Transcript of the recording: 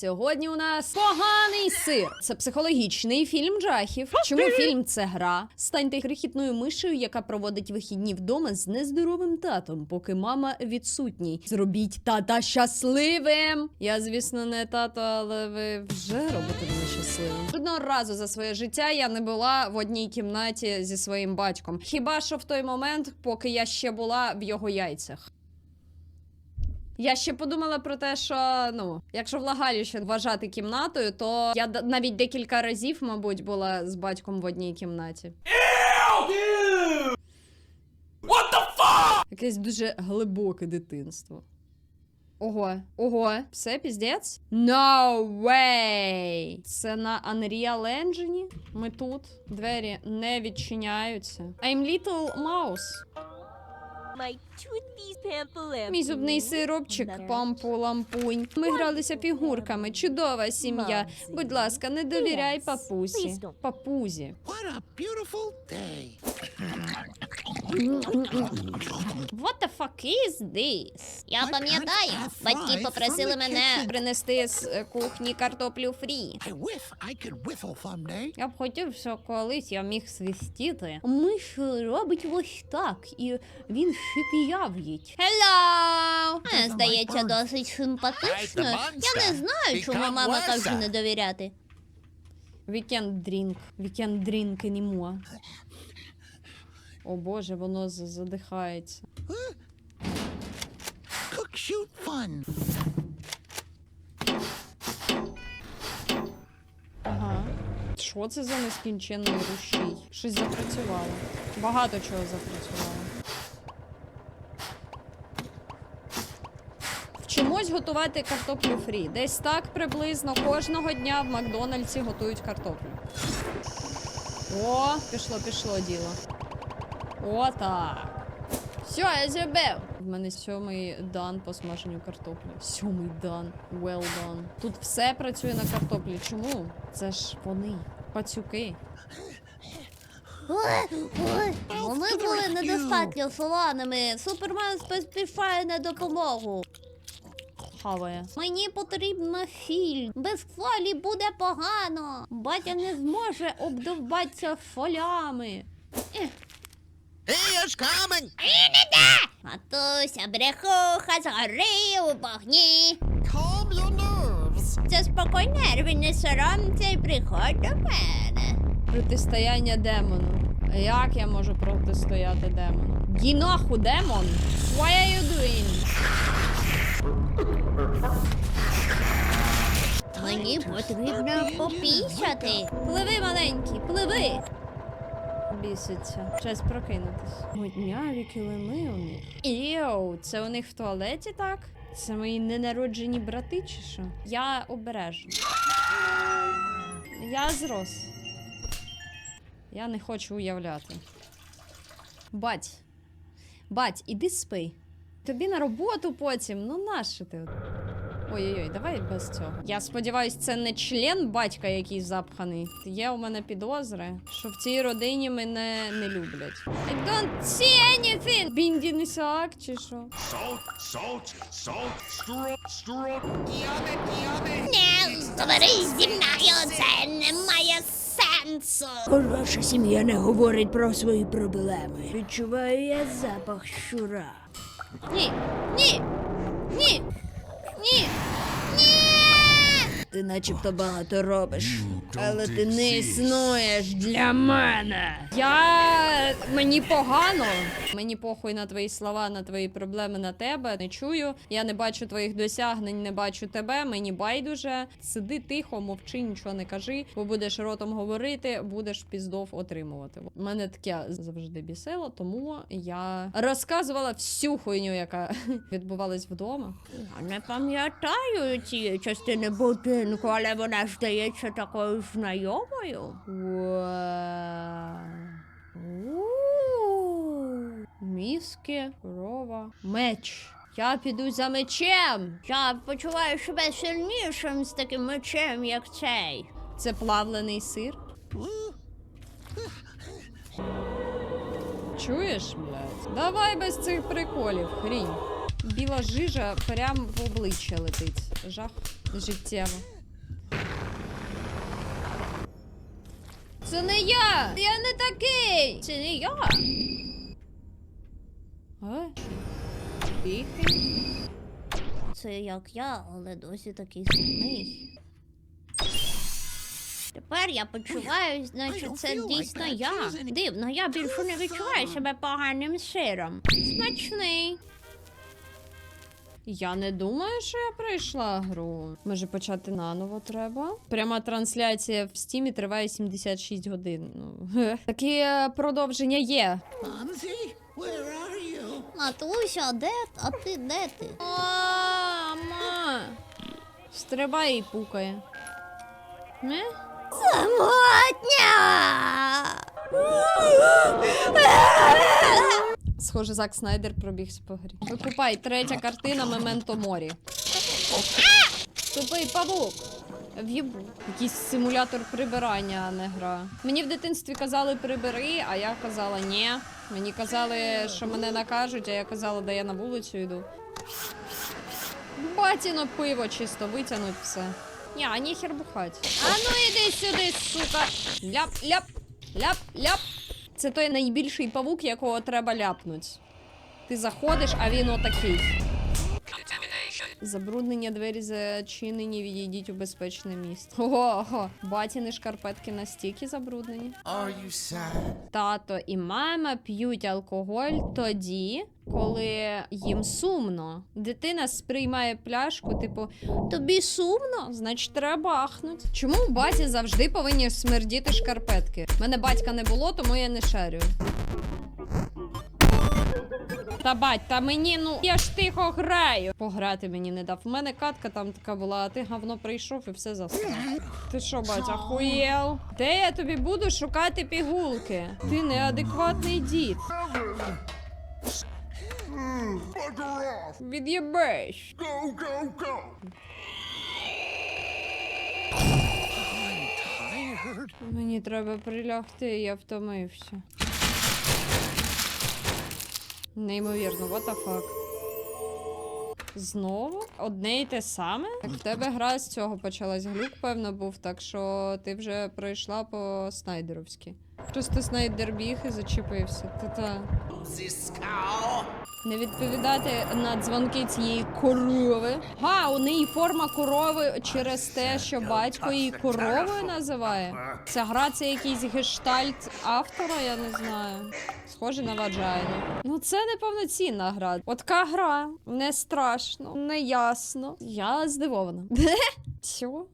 Сьогодні у нас поганий сир. Це психологічний фільм жахів. Чому фільм це гра? Станьте крихітною мишею, яка проводить вихідні вдома з нездоровим татом, поки мама відсутній. Зробіть тата щасливим. Я, звісно, не тато, але ви вже робите мене щасливим. Жодного разу за своє життя я не була в одній кімнаті зі своїм батьком. Хіба що в той момент, поки я ще була в його яйцях. Я ще подумала про те, що ну, якщо влагалище вважати кімнатою, то я навіть декілька разів, мабуть, була з батьком в одній кімнаті. What the fuck? Якесь дуже глибоке дитинство. Ого, ого, все піздець? No way! Це на Unreal Engine? Ми тут. Двері не відчиняються. I'm Little Mouse. My toothy pamphlet. Мій зубний сиропчик, пампу-лампунь. Ми гралися фігурками. Чудова сім'я. Будь ласка, не довіряй папусі. Папузі. What a beautiful day. What the fuck is this? Я пам'ятаю, батьки попросили мене Принести з е, кухні картоплю фрі. Я б хотів, що колись я міг свистіти. Миш робить ось так, і він шипіяв'їть. Hello! Е, здається досить симпатично. Я не знаю, чому мама каже не довіряти. We can't drink. We can't drink anymore. О боже, воно задихається. Cook shoot fun. Ага. Що це за нескінченний рушій? Щось запрацювало. Багато чого запрацювало. Вчимось готувати картоплю фрі. Десь так приблизно кожного дня в Макдональдсі готують картоплю. О, пішло, пішло діло. О, так. Все, я зробив. В мене сьомий дан по смаженню картоплі. Сьомий дан. Well done. Тут все працює на картоплі. Чому? Це ж вони. Пацюки. Ми були недостатньо солоними. Супермен поспішає на допомогу. Хаває. Мені потрібна філь. Без фолі буде погано. Батя не зможе обдовбатися фолями. He is coming. Матуся, брехуха, згори у вогні. Calm your nerves. Заспокой нерви, не соромся і приходь до мене. Протистояння демону. Як я можу протистояти демону? Гіноху, демон! What are you doing? Мені потрібно попісяти. Пливи, маленький, пливи! Біситься. Час прокинутись. Модняві килими у них. Іоу, це у них в туалеті так? Це мої ненароджені брати чи що? Я обережу. Я зрос. Я не хочу уявляти. Бать. Бать, іди спи. Тобі на роботу потім. Ну нащо ти? Ой-ой-ой, давай без цього. Я сподіваюсь, це не член батька, який запханий. Є у мене підозри, що в цій родині мене не люблять. I don't see anything! Бінді Ісаак чи що? Salt, salt, salt, straw, straw. Не говори зі мною, це не має сенсу. Ваша сім'я не говорить про свої проблеми. Відчуваю я запах щура. Ні! Ні! Ні! Ні! Ти начебто багато робиш, але ти не існуєш для мене. Я мені погано. Мені похуй на твої слова, на твої проблеми, на тебе. Не чую. Я не бачу твоїх досягнень, не бачу тебе. Мені байдуже. Сиди тихо, мовчи, нічого не кажи. Бо будеш ротом говорити, будеш піздов отримувати. Мене таке завжди бісило, тому я розказувала всю хуйню, яка відбувалась вдома. Я не пам'ятаю цієї частини будинку, але вона здається такою знайомою. Мізки, корова, меч. Я піду за мечем. Я почуваю себе сильнішим з таким мечем, як цей. Це плавлений сир. Чуєш, блядь? Давай без цих приколів, хрінь. Біла жижа прям в обличчя летить. Жах. життєво. Це не я! Я не такий! Це не я! А? Це як я, але досі такий сумний. Тепер я почуваюсь, наче це дійсно я. Дивно, я більше не відчуваю себе поганим сиром. Смачний. Я не думаю, що я пройшла гру. Може почати наново треба. Пряма трансляція в стімі триває 76 годин. Ну, таке продовження є. Fonzie, where are you? Матуся, де? А ти де ти? Мама! Стрибає і пукає. Не? Самотня! Схоже, Зак Снайдер пробігся по грі. Викупай, третя картина Мементо Морі. Тупий павук. В'єбу. Якийсь симулятор прибирання, а не гра. Мені в дитинстві казали прибери, а я казала ні. Мені казали, що мене накажуть, а я казала, да я на вулицю йду. Батіно пиво чисто витягнуть все. Ні, а ніхер бухать. А ну іди сюди, сука. Ляп, ляп, ляп, ляп. Це той найбільший павук, якого треба ляпнуть. Ти заходиш, а він отакий. Забруднення двері зачинені, відійдіть у безпечне місце. Ого, батіни шкарпетки настільки забруднені. Are you sad? Тато і мама п'ють алкоголь тоді, коли їм сумно. Дитина сприймає пляшку, типу, тобі сумно, значить треба ахнуть. Чому в баті завжди повинні смердіти шкарпетки? Мене батька не було, тому я не шарю. Та бать, та мені, ну я ж тихо граю. Пограти мені не дав. У мене катка там така була, а ти говно прийшов і все засрав. Ти що, батя, охуєл? Де я тобі буду шукати пігулки? Ти неадекватний дід. Від'єбеш. Go, go, go! Мені треба прилягти, я втомився. Неймовірно, what the fuck. Знову? Одне і те саме? Так в тебе гра з цього почалась. Глюк, певно, був, так що ти вже пройшла по снайдеровськи. Просто снайдер біг і зачепився. Та-та. Не відповідати на дзвонки цієї корови. Га, у неї форма корови через те, що батько її коровою називає. Ця гра це якийсь гештальт автора, я не знаю. Схоже на ваджайну. Ну це не повноцінна гра. От така гра. Не страшно, не ясно. Я здивована. Все.